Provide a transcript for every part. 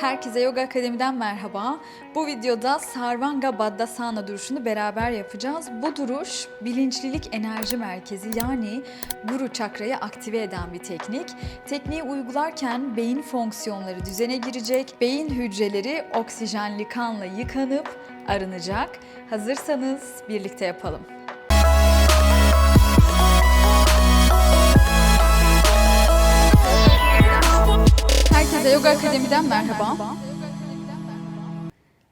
Herkese Yoga Akademi'den merhaba. Bu videoda Sarvanga Baddasana duruşunu beraber yapacağız. Bu duruş bilinçlilik enerji merkezi yani guru çakrayı aktive eden bir teknik. Tekniği uygularken beyin fonksiyonları düzene girecek, beyin hücreleri oksijenli kanla yıkanıp arınacak. Hazırsanız birlikte yapalım. Herkese Yoga Akademi'den merhaba.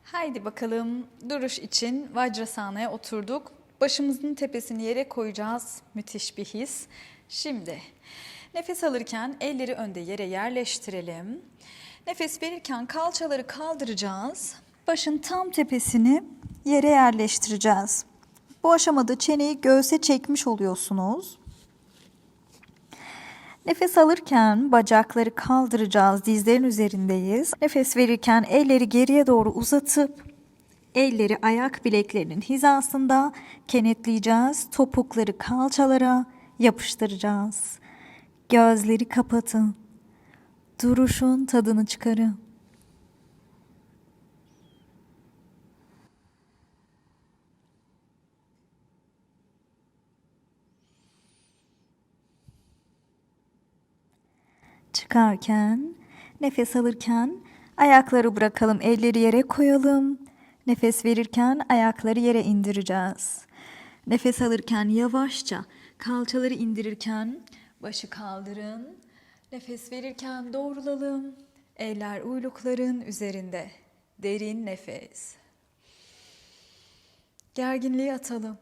Haydi bakalım duruş için Vajrasana'ya oturduk. Başımızın tepesini yere koyacağız. Müthiş bir his. Şimdi nefes alırken elleri önde yere yerleştirelim. Nefes verirken kalçaları kaldıracağız. Başın tam tepesini yere yerleştireceğiz. Bu aşamada çeneyi göğse çekmiş oluyorsunuz. Nefes alırken bacakları kaldıracağız, dizlerin üzerindeyiz. Nefes verirken elleri geriye doğru uzatıp elleri ayak bileklerinin hizasında kenetleyeceğiz. Topukları kalçalara yapıştıracağız. Gözleri kapatın. Duruşun tadını çıkarın. Çıkarken, nefes alırken ayakları bırakalım, elleri yere koyalım. Nefes verirken ayakları yere indireceğiz. Nefes alırken yavaşça kalçaları indirirken başı kaldırın. Nefes verirken doğrulalım. Eller uylukların üzerinde. Derin nefes. Gerginliği atalım.